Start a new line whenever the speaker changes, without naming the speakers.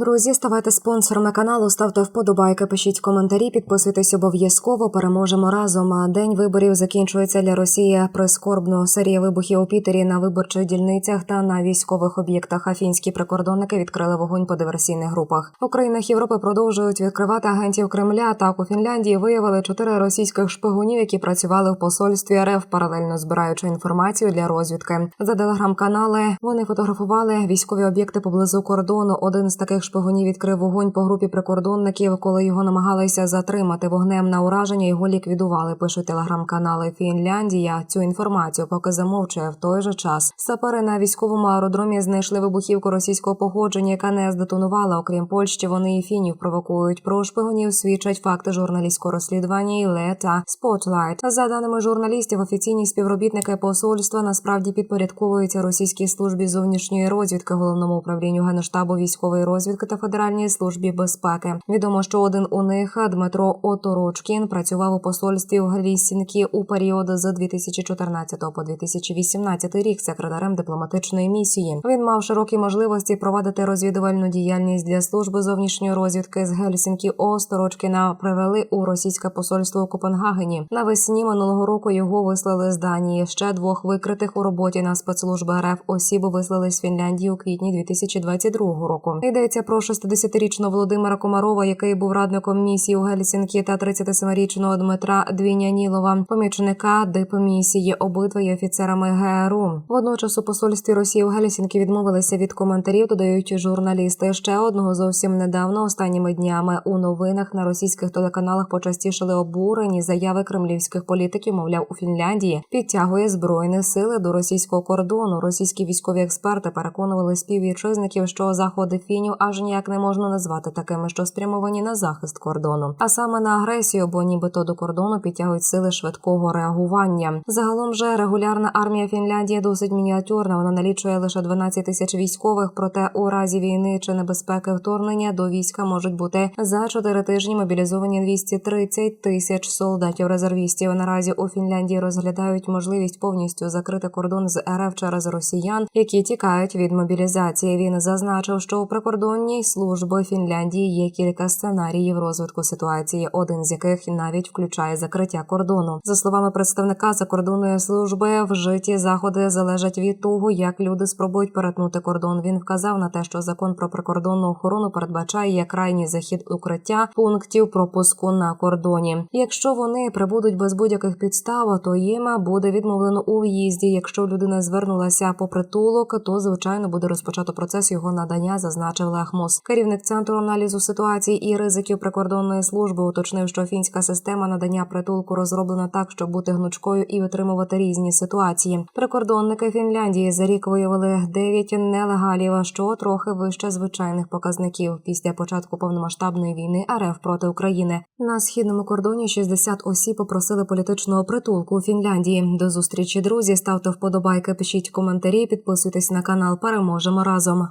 Друзі, ставайте спонсорами каналу, ставте вподобайки, пишіть коментарі, підписуйтесь обов'язково. Переможемо разом. День виборів закінчується для Росії прискорбно. Серія вибухів у Пітері на виборчих дільницях та на військових об'єктах. Афінські прикордонники відкрили вогонь по диверсійних групах. У країнах Європи продовжують відкривати агентів Кремля. Так у Фінляндії виявили чотири російських шпигунів, які працювали в посольстві РФ, паралельно збираючи інформацію для розвідки. За телеграм-канали вони фотографували військові об'єкти поблизу кордону. Один з таких шпигунів відкрив вогонь по групі прикордонників, коли його намагалися затримати вогнем на ураження. Його ліквідували. Пишуть телеграм-канали Фінляндія. Цю інформацію поки замовчує в той же час. Сапери на військовому аеродромі знайшли вибухівку російського походження, яка не здетонувала. Окрім Польщі, вони і фінів провокують. Про шпигунів свідчать факти журналістського розслідування і лета Spotlight. За даними журналістів, офіційні співробітники посольства насправді підпорядковуються російській службі зовнішньої розвідки, головному управлінню генштабу військової розвідки та Федеральній службі безпеки. Відомо, що один у них Дмитро Оторочкін працював у посольстві у Гельсінкі у період з 2014 по 2018 рік секретарем дипломатичної місії. Він мав широкі можливості провадити розвідувальну діяльність для служби зовнішньої розвідки з Гельсінкі. Осторочкіна привели у російське посольство у Копенгагені. Навесні минулого року його вислали з Данії. Ще двох викритих у роботі на спецслужби РФ осіб вислали з Фінляндії у квітні 2022 року. Йдеться про 60-річного Володимира Комарова, який був радником місії у Гельсінкі, та 37-річного Дмитра Двінянілова, помічника дипмісії. Обидва є офіцерами ГРУ. Водночас у посольстві Росії у Гельсінкі відмовилися від коментарів, додають журналісти. Ще одного зовсім недавно останніми днями у новинах на російських телеканалах почастішали обурені заяви кремлівських політиків. Мовляв, у Фінляндії підтягує збройні сили до російського кордону. Російські військові експерти переконували співвітчизників, що заходи фінів аж ніяк не можна назвати такими, що спрямовані на захист кордону, а саме на агресію, бо нібито до кордону підтягують сили швидкого реагування. Загалом же регулярна армія Фінляндії досить мініатюрна. Вона налічує лише 12 тисяч військових. Проте у разі війни чи небезпеки вторгнення до війська можуть бути за 4 тижні мобілізовані 230 тисяч солдатів резервістів. Наразі у Фінляндії розглядають можливість повністю закрити кордон з РФ через росіян, які тікають від мобілізації. Він зазначив, що у прикордонній служби Фінляндії є кілька сценаріїв розвитку ситуації, один з яких навіть включає закриття кордону. За словами представника закордонної служби, вжиті заходи залежать від того, як люди спробують перетнути кордон. Він вказав на те, що закон про прикордонну охорону передбачає як крайній захід укриття пунктів пропуску на кордоні. Якщо вони прибудуть без будь-яких підстав, то їм буде відмовлено у в'їзді. Якщо людина звернулася по притулок, то звичайно буде розпочато процес його надання, зазначив Лехмус. Керівник центру аналізу ситуації і ризиків прикордонної служби уточнив, що фінська система надання притулку розроблена так, щоб бути гнучкою і витримувати різні ситуації. Прикордонники Фінляндії за рік виявили 9 нелегалів, що трохи вище звичайних показників після початку повномасштабної війни РФ проти України. На східному кордоні 60 осіб попросили політичного притулку у Фінляндії. До зустрічі, друзі. Ставте вподобайки, пишіть коментарі, підписуйтесь на канал. Переможемо разом.